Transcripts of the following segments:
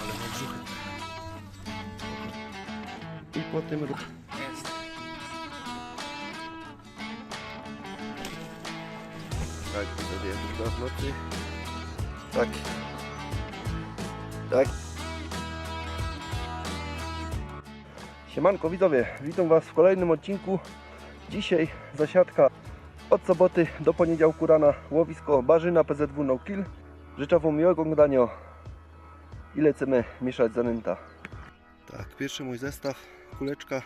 ale ma brzuchy. I po tym... ru- Jest. Tak, sobie chyba w nocy. Tak. Tak. Siemanko widzowie, witam Was w kolejnym odcinku. Dzisiaj zasiadka od soboty do poniedziałku rana łowisko Barzyna PZW No Kill. Życzę Wam miłego oglądania i lecimy mieszać zanęta. Tak, pierwszy mój zestaw, kuleczka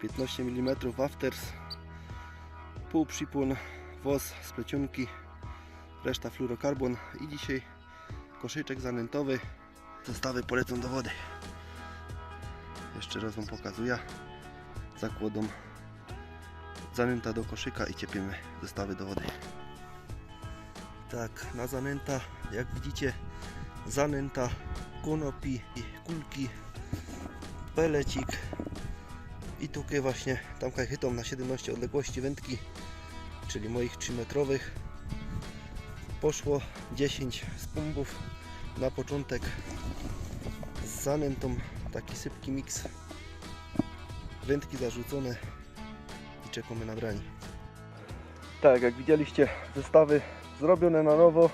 15 mm Wafters, pół przypłon, woz z plecionki, reszta fluorokarbon i dzisiaj koszyczek zanętowy. Zestawy polecą do wody. Jeszcze raz Wam pokazuję. Zakładą zanęta do koszyka i ciepimy zestawy do wody. Tak, na zanęta, jak widzicie, zanęta, konopi, kulki, pelecik i tutaj właśnie tam chytą na 17 odległości wędki, czyli moich 3 metrowych. Poszło 10 skumbów na początek z zanętą, taki sypki miks, wędki zarzucone i czekamy na brani. Tak, jak widzieliście, zestawy zrobione na nowo,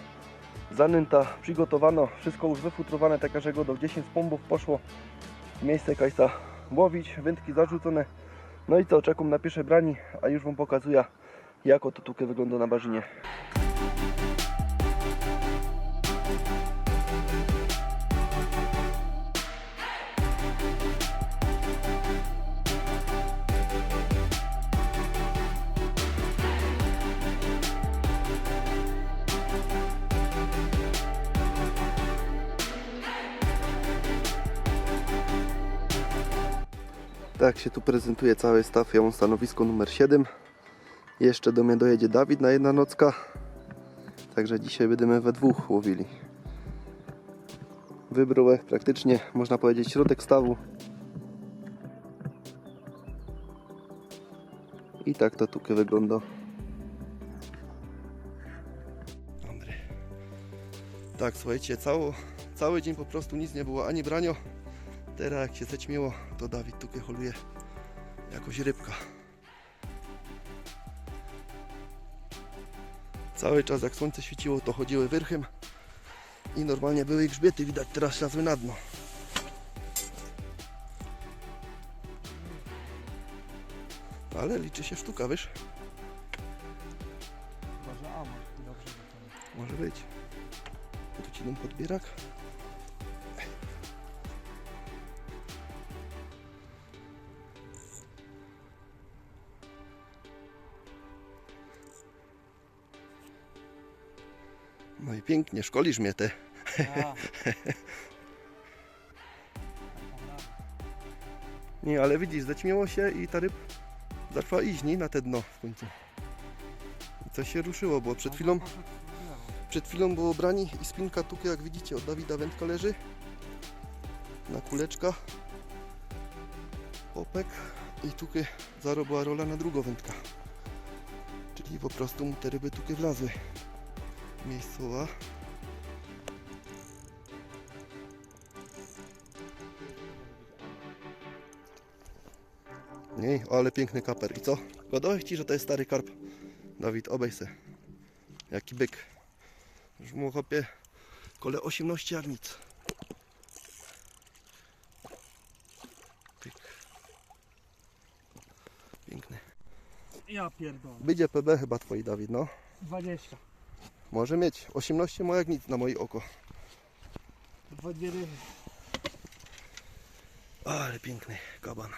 zanęta przygotowano, wszystko już wyfutrowane, tak że go do 10 pombów poszło w miejsce kajsa łowić, wędki zarzucone. No i co, czekam na pierwsze brani, a już Wam pokazuję, jak oto tutaj wygląda na barzynie. Tak się tu prezentuje cały staw. Ja mam stanowisko numer 7. Jeszcze do mnie dojedzie Dawid na jedna nocka. Także dzisiaj będziemy we dwóch łowili. Wybrałe praktycznie, można powiedzieć, środek stawu. I tak to tutaj wygląda. Tak, słuchajcie, cało, cały dzień po prostu nic nie było, ani branio. Teraz jak się zaćmiło, to Dawid tutaj holuje jakoś rybka. Cały czas jak słońce świeciło, to chodziły wyrchem i normalnie były grzbiety, widać teraz szlazły na dno. Ale liczy się sztuka, wiesz? Może amor. Dobrze Może być. Tu ci dam podbierak. Pięknie, szkolisz mnie te. Nie, ale widzisz, zaćmiło się i ta ryb zaczęła iść, nie? Na te dno w końcu. I coś się ruszyło, bo przed chwilą Przed chwilą było brani i spinka tu, jak widzicie, od Dawida wędka leży. Na kuleczka. Popek. I tu zarobiła rola na drugą wędka. Czyli po prostu mu te ryby tu wlazły. Miejscowa. Nie, ale piękny kaper. I co? Godowych ci, że to jest stary karp. Dawid, obej se. Jaki byk. Już mu chopie kole 18 jak nic. Pyk. Piękny. Ja pierdolę. Będzie PB chyba twoi Dawid, no. 20. Może mieć. 18 ma jak nic na moje oko. Dwa dwie ryby. Ale piękny kaban.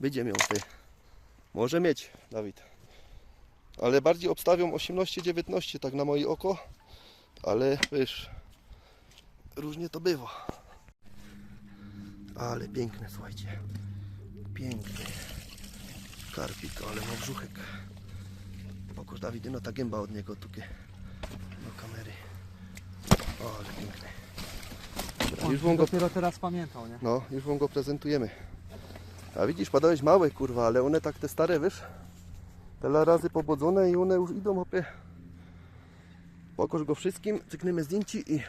Będzie miał ty. Może mieć, Dawid. Ale bardziej obstawiam 18-19 tak na moje oko. Ale wiesz, różnie to bywa. Ale piękne, słuchajcie. Piękny. Karpik, ale ma brzuchek. Pokaż Dawid, no ta gęba od niego tukie. Do kamery. O, ale piękny. Dobra, już wam go Dopiero teraz pamiętał, nie? no, już wam go prezentujemy. A widzisz, padałeś małe kurwa, ale one tak te stare, wiesz? Tyle razy pobodzone i one już idą opie. Pokaż go wszystkim, cykniemy zdjęci i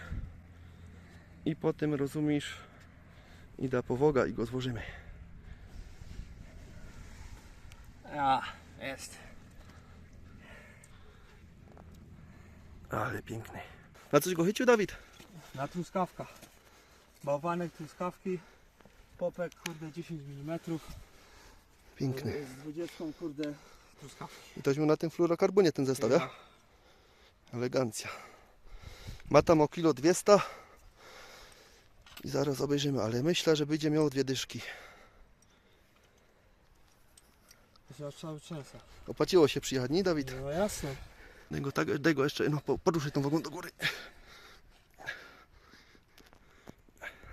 I potem rozumiesz, i da powoga i go złożymy. Ja, jest. Ale piękny. Na coś go chycił, Dawid? Na truskawka. Bałwanek, truskawki. Popek, kurde, 10 mm. Piękny. Z 20, kurde, truskawki. I tośmy na tym fluorokarbonie ten zestaw, ja? Elegancja. Ma tam o kilo 200 i zaraz obejrzymy, ale myślę, że będzie miał dwie dyszki. To się aż cały trzęsę. Opłaciło się przyjechać, nie Dawid? No jasne. Daj go, tak, daj go jeszcze, no po- poruszaj tą wagą do góry.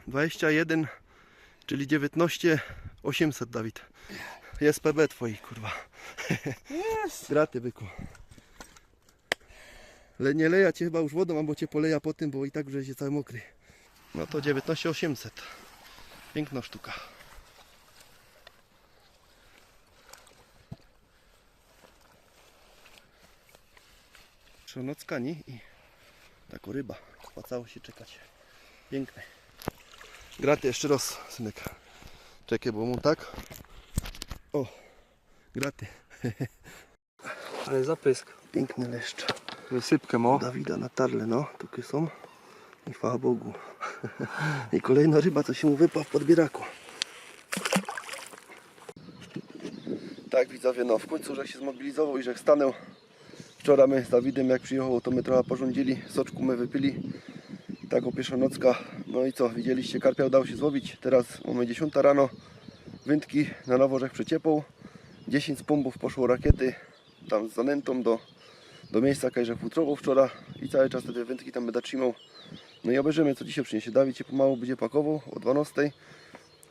21, czyli 19 800 Dawid. Jest PB twoi, kurwa. Jest! Graty byku. Ale nie leja cię chyba już wodą, albo cię poleja po tym, bo i tak, że się cały mokry. No to 19 800. Piękna sztuka. Trzonocka, nie? I taką ryba. Opłacało się czekać. Piękne. Graty jeszcze raz, synek. Czekaj, bo mu tak. O, graty. Ale zapysk. Piękny leszcz. Wysypkę mo. Dawida na tarle, no, tu są. I chwała Bogu. I kolejna ryba, co się mu wypła w podbieraku. Tak widzowie, no w końcu, że się zmobilizował i że stanął. Wczoraj my z Dawidem jak przyjechał, to my trochę porządzili, soczku my wypili. Tak o pierwsza nocka. No i co, widzieliście, karpia udało się złowić. Teraz mamy 10 rano. Wędki na nowo żech przeciepał. 10 pombów poszło rakiety tam z zanętą do do miejsca, kajże futrował wczoraj i cały czas te wędki tam będę trzymał. No i obejrzymy co dzisiaj przyniesie. Dawid się pomału będzie pakował o 12,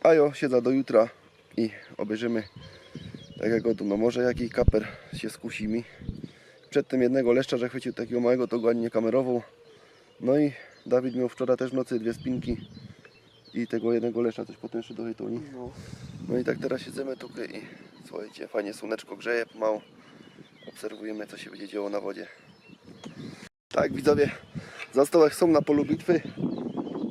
a ja siedzę do jutra i obejrzymy tak jak tu, no może jaki kaper się skusi mi. Przedtem jednego leszcza, że chwycił takiego małego, to go ani nie kamerował. No i Dawid miał wczoraj też w nocy dwie spinki i tego jednego leszcza coś potem jeszcze do hejtoni. No. No i tak teraz siedzimy tutaj i słuchajcie, fajnie słoneczko grzeje pomału. Obserwujemy co się będzie działo na wodzie. Tak widzowie, za stołek są na polu bitwy.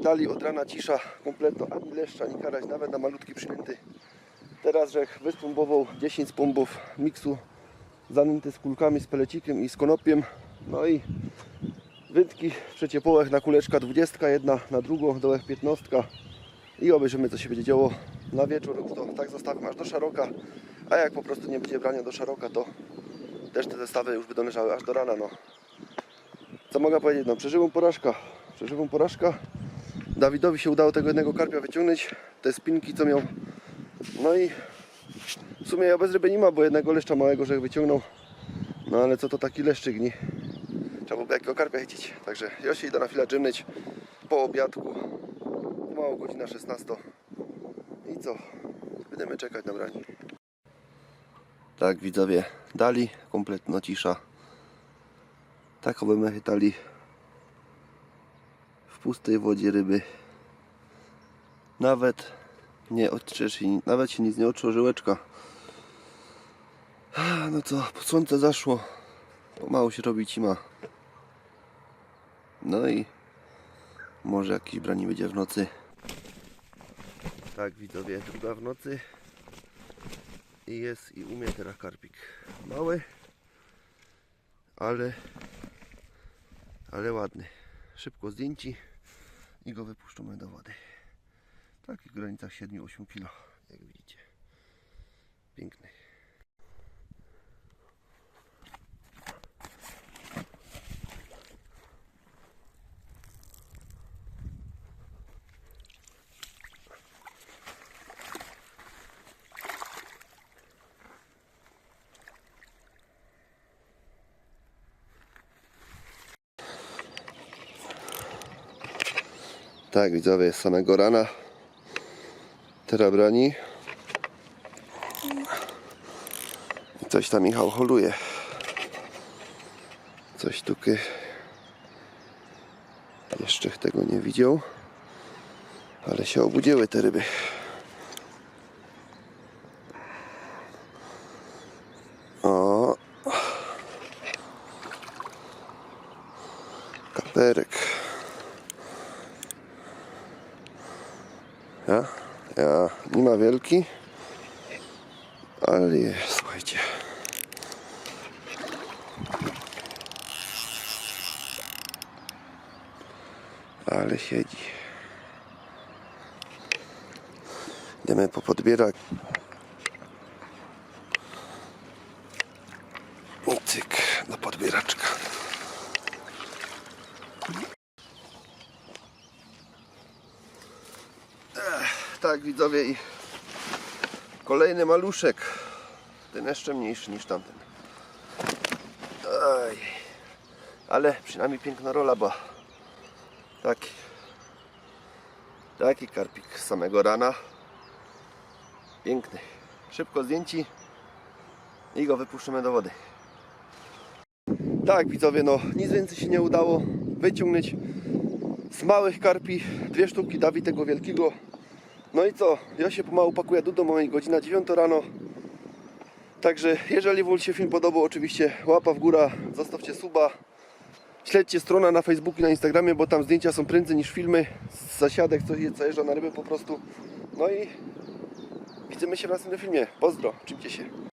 Dali od rana cisza kompletno, ani leszcza, ani karać, nawet na malutki przynęty. Teraz żech wyspombował 10 spombów miksu zanęty z kulkami, z pelecikiem i z konopiem. No i wędki w na kuleczka 20, jedna na drugą, dołek 15 i obejrzymy co się będzie działo na wieczór. To tak zostawimy aż do szaroka, a jak po prostu nie będzie brania do szaroka, to też te zestawy już będą leżały aż do rana. No. Co mogę powiedzieć? No, przeżyłem porażkę. Przeżyłem porażkę. Dawidowi się udało tego jednego karpia wyciągnąć. Te spinki co miał. No i w sumie ja bez ryby nie ma, bo jednego leszcza małego, że wyciągnął. No ale co to taki leszczyk, nie? Trzeba byłoby jakiego karpia chcieć. Także ja się idę na chwilę dżemnyć po obiadku. Mało godzina 16. I co? Będziemy czekać na branie. Tak widzowie, dali kompletna cisza. Tak oby my chytali w pustej wodzie ryby. Nawet nie odczysz nawet się nic nie odczuło żyłeczka. No co, słońce zaszło. Pomału się robi cima. No i może jakiś brani będzie w nocy. Tak widzowie, druga w nocy i jest i umie teraz karpik. Mały, ale ale ładny. Szybko zdjęci i go wypuszczamy do wody. W takich granicach 7-8 kg, jak widzicie. Piękny. Tak, widzowie, z samego rana teraz brani. I Coś tam Michał holuje. Coś tuky. Jeszcze tego nie widział. Ale się obudziły te ryby. O. Kaperek. Ja? Ja. Nie ma wielki. Ale jest, słuchajcie. Ale siedzi. Idziemy po podbierak. I cyk, do podbieraczka. Ech, tak widzowie i kolejny maluszek. Ten jeszcze mniejszy niż tamten. Aj. Ale przynajmniej piękna rola była. Taki. Taki karpik z samego rana. Piękny. Szybko zdjęci i go wypuszczymy do wody. Tak widzowie, no nic więcej się nie udało wyciągnąć z małych karpi. Dwie sztuki Dawid tego wielkiego. No i co? Ja się pomału pakuję do domu, mamy godzina 9 rano. Także jeżeli Wam się film podobał, oczywiście łapa w górę, zostawcie suba. Śledźcie stronę na Facebooku i na Instagramie, bo tam zdjęcia są prędzej niż filmy z zasiadek, co je- zajeżdża na ryby po prostu. No i widzimy się w następnym filmie. Pozdro, czymcie się.